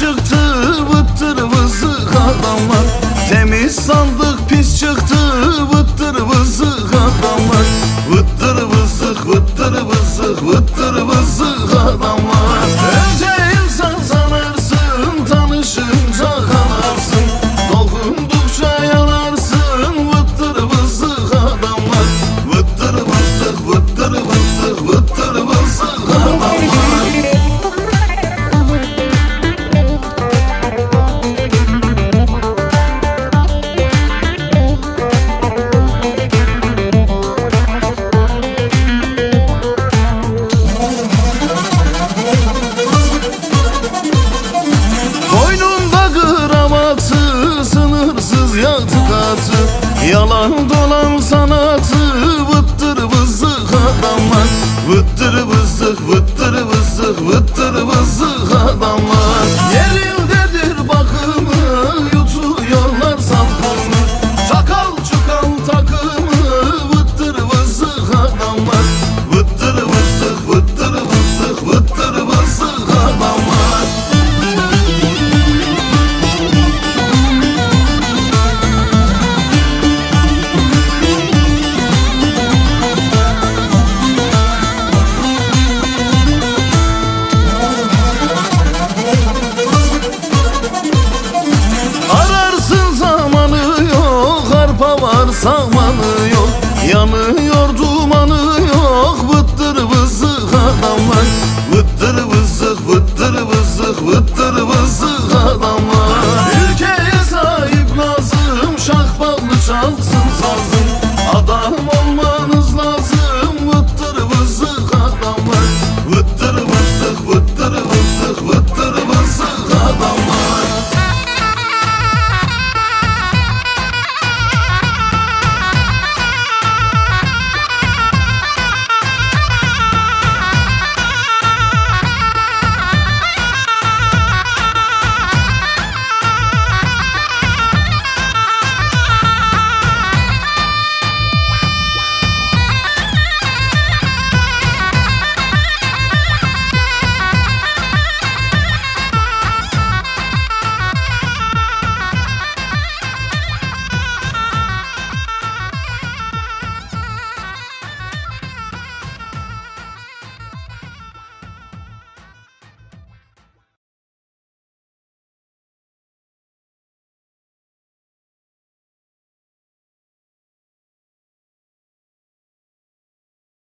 çıktı vıttır vızı adamlar. Temiz sandık pis çıktı vıttır vızı yatı katı Yalan dolan sanatı Vıttır vızık adamlar. Vıttır vızık vıttır vızık Vıttır vızık adamlar. Yerindedir samanı yok Yanıyor dumanı yok Vıttır vızık adamlar. Vıttır vızık vıttır vızık Vıttır vızık adamlar. Ülkeye sahip lazım Şahballı çalsın sazı